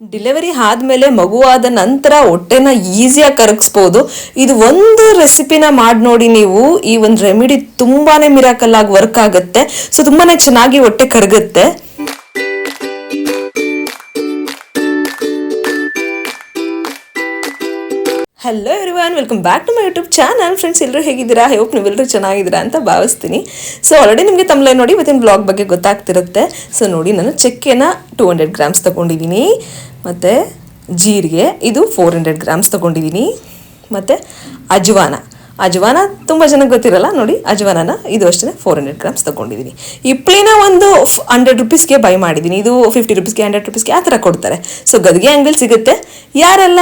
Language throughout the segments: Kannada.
ಡಿಲಿವರಿ ಆದಮೇಲೆ ಮಗುವಾದ ನಂತರ ಹೊಟ್ಟೆನ ಈಸಿಯಾಗಿ ಕರಗಿಸ್ಬೋದು. ಇದು ಒಂದು ರೆಸಿಪಿನ ಮಾಡಿ ನೋಡಿ ನೀವು. ಈ ಒಂದು ರೆಮಿಡಿ ತುಂಬಾನೇ ಮಿರಾಕಲ್ ಆಗಿ ವರ್ಕ್ ಆಗುತ್ತೆ. ಸೊ ತುಂಬಾನೇ ಚೆನ್ನಾಗಿ ಹೊಟ್ಟೆ ಕರಗುತ್ತೆ. Hello everyone welcome back to my YouTube channel friends ಎಲ್ಲರೂ ಹೇಗಿದ್ದೀರಾ? ಹೋಪ್ ನೀವೆಲ್ಲರೂ ಚೆನ್ನಾಗಿದ್ದೀರಾ ಅಂತ ಭಾವಿಸ್ತೀನಿ. ಸೊ ಆಲ್ರೆಡಿ ನಿಮಗೆ ತಮ್ಮಲೇ ನೋಡಿ ಇವತ್ತಿನ ಬ್ಲಾಗ್ ಬಗ್ಗೆ ಗೊತ್ತಾಗ್ತಿರುತ್ತೆ. ಸೊ ನೋಡಿ, ನಾನು ಚಕ್ಕೆನ ಟೂ ಹಂಡ್ರೆಡ್ ಗ್ರಾಮ್ಸ್ ತೊಗೊಂಡಿದ್ದೀನಿ. ಮತ್ತು ಜೀರಿಗೆ, ಇದು ಫೋರ್ ಹಂಡ್ರೆಡ್ ಗ್ರಾಮ್ಸ್ ತೊಗೊಂಡಿದ್ದೀನಿ. ಮತ್ತು ಅಜ್ವಾನ. ಅಜ್ವಾನ ತುಂಬ ಜನಕ್ಕೆ ಗೊತ್ತಿರಲ್ಲ? ನೋಡಿ, ಅಜ್ವಾನನ ಇದು ಅಷ್ಟೇ ಫೋರ್ ಹಂಡ್ರೆಡ್ ಗ್ರಾಮ್ಸ್ ತೊಗೊಂಡಿದ್ದೀನಿ. ಇಪ್ಲಿನ ಒಂದು ಹಂಡ್ರೆಡ್ ರುಪೀಸ್ಗೆ ಬೈ ಮಾಡಿದ್ದೀನಿ. ಇದು ಫಿಫ್ಟಿ ರುಪೀಸ್ಗೆ ಹಂಡ್ರೆಡ್ ರುಪೀಸ್ಗೆ ಆ ಥರ ಕೊಡ್ತಾರೆ. ಸೊ ಗದಿಗೆ ಅಂಗಲ್ ಸಿಗುತ್ತೆ. ಯಾರೆಲ್ಲ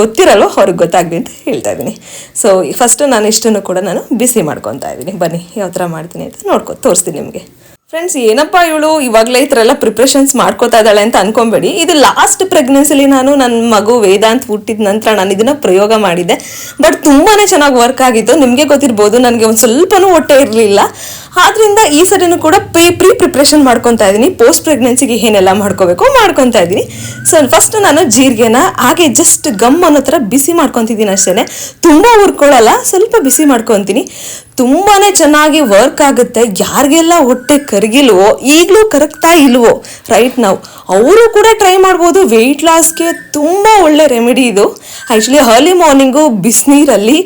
ಗೊತ್ತಿರಲ್ಲೋ ಅವ್ರಿಗೆ ಗೊತ್ತಾಗಲಿ ಅಂತ ಹೇಳ್ತಾ ಇದ್ದೀನಿ. ಸೊ ಫಸ್ಟು ನಾನು ಇಷ್ಟನ್ನು ಕೂಡ ನಾನು ಬಿಸಿ ಮಾಡ್ಕೊತಾ ಇದ್ದೀನಿ. ಬನ್ನಿ, ಯಾವ ಥರ ಮಾಡ್ತೀನಿ ಅಂತ ನೋಡ್ಕೊ, ತೋರಿಸ್ತೀನಿ ನಿಮಗೆ. ಫ್ರೆಂಡ್ಸ್ ಏನಪ್ಪ ಇವಳು ಇವಾಗಲೇ ಈ ಥರ ಎಲ್ಲ ಪ್ರಿಪ್ರೇಷನ್ಸ್ ಮಾಡ್ಕೋತಾ ಇದ್ದಾಳೆ ಅಂತ ಅನ್ಕೊಂಬೇಡಿ. ಇದು ಲಾಸ್ಟ್ ಪ್ರೆಗ್ನೆನ್ಸಿಲಿ ನಾನು ನನ್ನ ಮಗು ವೇದಾಂತ್ ಹುಟ್ಟಿದ ನಂತರ ನಾನು ಇದನ್ನು ಪ್ರಯೋಗ ಮಾಡಿದ್ದೆ. ಬಟ್ ತುಂಬಾ ಚೆನ್ನಾಗಿ ವರ್ಕ್ ಆಗಿತ್ತು. ನಿಮಗೆ ಗೊತ್ತಿರ್ಬೋದು, ನನಗೆ ಒಂದು ಸ್ವಲ್ಪನೂ ಹೊಟ್ಟೆ ಇರಲಿಲ್ಲ. ಆದ್ರಿಂದ ಈ ಸರಿನೂ ಕೂಡ ಪ್ರೀ ಪ್ರೀ ಪ್ರಿಪ್ರೇಷನ್ ಮಾಡ್ಕೊತಾ ಇದ್ದೀನಿ. ಪೋಸ್ಟ್ ಪ್ರೆಗ್ನೆನ್ಸಿಗೆ ಏನೆಲ್ಲ ಮಾಡ್ಕೋಬೇಕು ಮಾಡ್ಕೊತಾ ಇದ್ದೀನಿ. ಸೊ ಫಸ್ಟ್ ನಾನು ಜೀರಿಗೆನ ಹಾಗೆ ಜಸ್ಟ್ ಗಮ್ ಅನ್ನೋ ಥರ ಬಿಸಿ ಮಾಡ್ಕೊತಿದ್ದೀನಿ ಅಷ್ಟೇ ತುಂಬ ಹುರ್ಕೊಳ್ಳಲ್ಲ, ಸ್ವಲ್ಪ ಬಿಸಿ ಮಾಡ್ಕೊತೀನಿ. ತುಂಬಾ ಚೆನ್ನಾಗಿ ವರ್ಕ್ ಆಗುತ್ತೆ. ಯಾರಿಗೆಲ್ಲ ಹೊಟ್ಟೆ ಕರಗಿಲ್ವೋ, ಈಗಲೂ ಕರಗ್ತಾ ಇಲ್ವೋ ರೈಟ್ ನಾವು ಅವರು ಕೂಡ ಟ್ರೈ ಮಾಡ್ಬೋದು. ವೆಯ್ಟ್ ಲಾಸ್ಗೆ ತುಂಬ ಒಳ್ಳೆ ರೆಮಿಡಿ ಇದು. ಆ್ಯಕ್ಚುಲಿ ಅರ್ಲಿ ಮಾರ್ನಿಂಗು ಬಿಸಿನೀರಲ್ಲಿ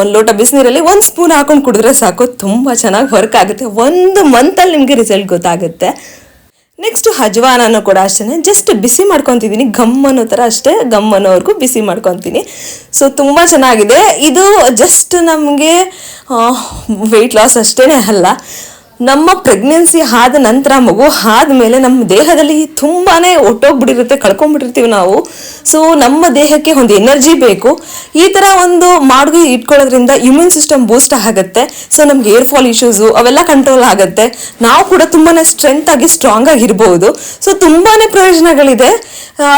ಒಂದು ಲೋಟ ಬಿಸಿನೀರಲ್ಲಿ ಒಂದು ಸ್ಪೂನ್ ಹಾಕೊಂಡು ಕುಡಿದ್ರೆ ಸಾಕು. ತುಂಬ ಚೆನ್ನಾಗಿ ವರ್ಕ್ ಆಗುತ್ತೆ. ಒಂದು ಮಂತಲ್ಲಿ ನಿಮಗೆ ರಿಸಲ್ಟ್ ಗೊತ್ತಾಗುತ್ತೆ. ನೆಕ್ಸ್ಟ್ ಹಜ್ವಾನನು ಕೂಡ ಅಷ್ಟೇ ಜಸ್ಟ್ ಬಿಸಿ ಮಾಡ್ಕೊತಿದ್ದೀನಿ ಗಮ್ ಅನ್ನೋ ಥರ ಅಷ್ಟೇ ಗಮ್ ಅನ್ನೋವರೆಗೂ ಬಿಸಿ ಮಾಡ್ಕೊತೀನಿ. ಸೊ ತುಂಬ ಚೆನ್ನಾಗಿದೆ. ಇದು ಜಸ್ಟ್ ನಮಗೆ ವೆಯ್ಟ್ ಲಾಸ್ ಅಷ್ಟೇ ಅಲ್ಲ. ನಮ್ಮ ಪ್ರೆಗ್ನೆನ್ಸಿ ಆದ ನಂತರ ಮಗು ಆದಮೇಲೆ ನಮ್ಮ ದೇಹದಲ್ಲಿ ತುಂಬಾ ಒಟ್ಟೋಗ್ಬಿಟ್ಟಿರುತ್ತೆ ಕಳ್ಕೊಂಡ್ಬಿಟ್ಟಿರ್ತೀವಿ ನಾವು. ಸೊ ನಮ್ಮ ದೇಹಕ್ಕೆ ಒಂದು ಎನರ್ಜಿ ಬೇಕು. ಈ ಥರ ಒಂದು ಮಾಡುಗೆ ಇಟ್ಕೊಳ್ಳೋದ್ರಿಂದ ಇಮ್ಯೂನ್ ಸಿಸ್ಟಮ್ ಬೂಸ್ಟ್ ಆಗುತ್ತೆ. ಸೊ ನಮ್ಗೆ ಏರ್ ಫಾಲ್ ಇಶ್ಯೂಸು ಅವೆಲ್ಲ ಕಂಟ್ರೋಲ್ ಆಗುತ್ತೆ. ನಾವು ಕೂಡ ತುಂಬಾ ಸ್ಟ್ರೆಂತ್ ಆಗಿ ಸ್ಟ್ರಾಂಗ್ ಆಗಿರ್ಬೋದು. ಸೊ ತುಂಬಾ ಪ್ರಯೋಜನಗಳಿದೆ.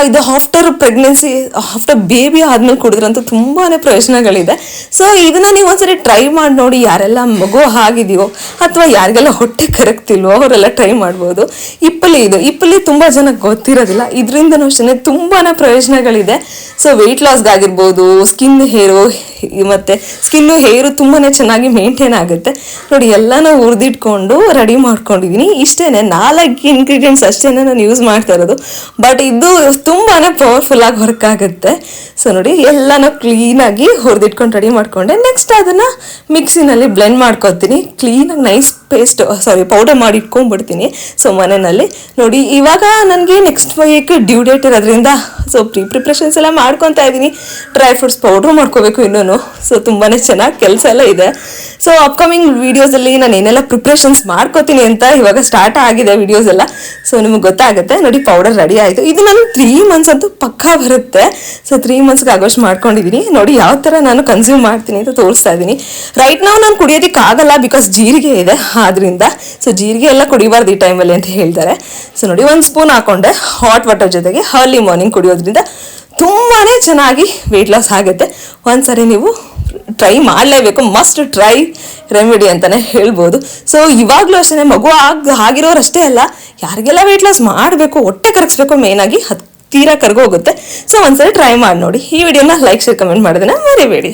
ಇದು ಆಫ್ಟರ್ ಪ್ರೆಗ್ನೆನ್ಸಿ ಆಫ್ಟರ್ ಬೇಬಿ ಆದ್ಮೇಲೆ ಕುಡಿದ್ರಂತೂ ತುಂಬಾ ಪ್ರಯೋಜನಗಳಿದೆ. ಸೊ ಇದನ್ನ ನೀವು ಒಂದ್ಸರಿ ಟ್ರೈ ಮಾಡಿ ನೋಡಿ, ಯಾರೆಲ್ಲ ಮಗು ಆಗಿದೆಯೋ ಅಥವಾ ಯಾರಿಗೆಲ್ಲ ಹೊಟ್ಟೆ ಕರಗ್ತಿಲ್ವೋ, ಅವರೆಲ್ಲ ಟ್ರೈ ಮಾಡ್ಬೋದು. ಇಪ್ಪಲಿ ಇದು ಇಪ್ಪಲಿ ತುಂಬ ಜನಕ್ಕೆ ಗೊತ್ತಿರೋದಿಲ್ಲ. ಇದರಿಂದನೂ ಅಷ್ಟೇ ತುಂಬಾ ಪ್ರಯೋಜನಗಳಿದೆ. ಸೊ ವೆಯ್ಟ್ ಲಾಸ್ಗಾಗಿರ್ಬೋದು ಸ್ಕಿನ್ ಹೇರು ಮತ್ತು ಸ್ಕಿನ್ನು ಹೇರು ತುಂಬಾ ಚೆನ್ನಾಗಿ ಮೇಂಟೈನ್ ಆಗುತ್ತೆ. ನೋಡಿ, ಎಲ್ಲನೂ ಹುರಿದಿಟ್ಕೊಂಡು ರೆಡಿ ಮಾಡ್ಕೊಂಡಿದ್ದೀನಿ ಇಷ್ಟೇ ನಾಲ್ಕು ಇನ್ಗ್ರೀಡಿಯೆಂಟ್ಸ್ ಅಷ್ಟೇ ನಾನು ಯೂಸ್ ಮಾಡ್ತಾ ಇರೋದು. ಬಟ್ ಇದು ತುಂಬಾ ಪವರ್ಫುಲ್ಲಾಗಿ ವರ್ಕ್ ಆಗುತ್ತೆ. ಸೊ ನೋಡಿ, ಎಲ್ಲನೂ ಕ್ಲೀನಾಗಿ ಹುರಿದಿಟ್ಕೊಂಡು ರೆಡಿ ಮಾಡ್ಕೊಂಡೆ. ನೆಕ್ಸ್ಟ್ ಅದನ್ನು ಮಿಕ್ಸಿನಲ್ಲಿ ಬ್ಲೆಂಡ್ ಮಾಡ್ಕೊತೀನಿ. ಕ್ಲೀನಾಗಿ ನೈಸ್ ಪೇಸ್ಟ್ ಸಾರಿ ಪೌಡರ್ ಮಾಡಿ ಇಟ್ಕೊಂಡ್ಬಿಡ್ತೀನಿ. ಸೊ ಮನೆಯಲ್ಲಿ ನೋಡಿ, ಇವಾಗ ನನಗೆ ನೆಕ್ಸ್ಟ್ ವೀಕ್ ಡ್ಯೂ ಡೇಟ್ ಇರೋದ್ರಿಂದ ಸೊ ಪ್ರೀ ಪ್ರಿಪ್ರೇಷನ್ಸ್ ಎಲ್ಲ ಮಾಡ್ಕೊತಾ ಇದ್ದೀನಿ. ಡ್ರೈ ಫ್ರೂಟ್ಸ್ ಪೌಡ್ರು ಮಾಡ್ಕೋಬೇಕು ಇನ್ನೂ ಸೊ ತುಂಬಾ ಚೆನ್ನಾಗಿ ಕೆಲಸ ಎಲ್ಲ ಇದೆ. ಸೊ ಅಪ್ಕಮಿಂಗ್ ವೀಡಿಯೋಸಲ್ಲಿ ನಾನು ಏನೆಲ್ಲ ಪ್ರಿಪ್ರೇಷನ್ಸ್ ಮಾಡ್ಕೋತೀನಿ ಅಂತ ಇವಾಗ ಸ್ಟಾರ್ಟ್ ಆಗಿದೆ ವಿಡಿಯೋಸ್ ಎಲ್ಲ. ಸೊ ನಿಮ್ಗೆ ಗೊತ್ತಾಗುತ್ತೆ. ನೋಡಿ ಪೌಡರ್ ರೆಡಿ ಆಯಿತು. ಇದು ನಾನು ತ್ರೀ ಮಂತ್ಸ್ ಅಂತೂ ಪಕ್ಕಾ ಬರುತ್ತೆ. ಸೊ ತ್ರೀ ಮಂತ್ಸ್ಗೆ ಆಗೋಷ್ಟು ಮಾಡ್ಕೊಂಡಿದ್ದೀನಿ ನೋಡಿ, ಯಾವ ಥರ ನಾನು ಕನ್ಸ್ಯೂಮ್ ಮಾಡ್ತೀನಿ ಅಂತ ತೋರಿಸ್ತಾ ಇದ್ದೀನಿ. ರೈಟ್ ನಾವು ನಾನು ಕುಡಿಯೋದಕ್ಕೆ ಆಗಲ್ಲ ಬಿಕಾಸ್ ಜೀರಿಗೆ ಇದೆ ಆದ್ರಿಂದ. ಸೊ ಜೀರಿಗೆ ಎಲ್ಲ ಕುಡಿಬಾರ್ದು ಈ ಟೈಮಲ್ಲಿ ಅಂತ ಹೇಳ್ತಾರೆ. ಸೊ ನೋಡಿ, ಒಂದು ಸ್ಪೂನ್ ಹಾಕೊಂಡೆ ಹಾಟ್ ವಾಟರ್ ಜೊತೆಗೆ ಅರ್ಲಿ ಮಾರ್ನಿಂಗ್ ಕುಡಿಯೋದ್ರಿಂದ ತುಂಬಾ ಚೆನ್ನಾಗಿ ವೆಯ್ಟ್ ಲಾಸ್ ಆಗುತ್ತೆ. ಒಂದ್ಸರಿ ನೀವು ಟ್ರೈ ಮಾಡಲೇಬೇಕು. ಮಸ್ಟ್ ಟ್ರೈ ರೆಮಿಡಿ ಅಂತಲೇ ಹೇಳ್ಬೋದು. ಸೊ ಇವಾಗಲೂ ಅಷ್ಟೇ ಮಗು ಆಗ, ಆಗಿರೋರಷ್ಟೇ ಅಲ್ಲ, ಯಾರಿಗೆಲ್ಲ ವೆಯ್ಟ್ ಲಾಸ್ ಮಾಡಬೇಕು, ಹೊಟ್ಟೆ ಕರಗಿಸ್ಬೇಕು ಮೇಯ್ನಾಗಿ ಹತ್ತಿರ ತೀರಾ ಕರ್ಗೋಗುತ್ತೆ. ಸೊ ಒಂದ್ಸರಿ ಟ್ರೈ ಮಾಡಿ ನೋಡಿ. ಈ ವಿಡಿಯೋನ ಲೈಕ್ ಶೇರ್ ಕಮೆಂಟ್ ಮಾಡೋದನ್ನ ಮರಿಬೇಡಿ.